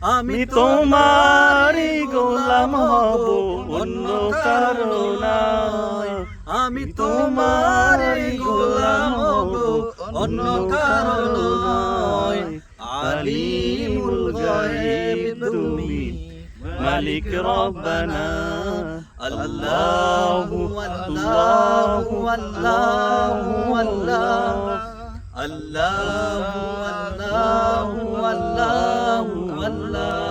আমি তোমারই গোলাম হব অন্য কারণায় আমি তোমারই গোলাম হব অন্য কারণায় আলিমুল গায়েব তুমি মালিক রব্বানা। আল্লাহু আল্লাহু আল্লাহ আল্লাহু আল্লাহু আল্লাহু One love.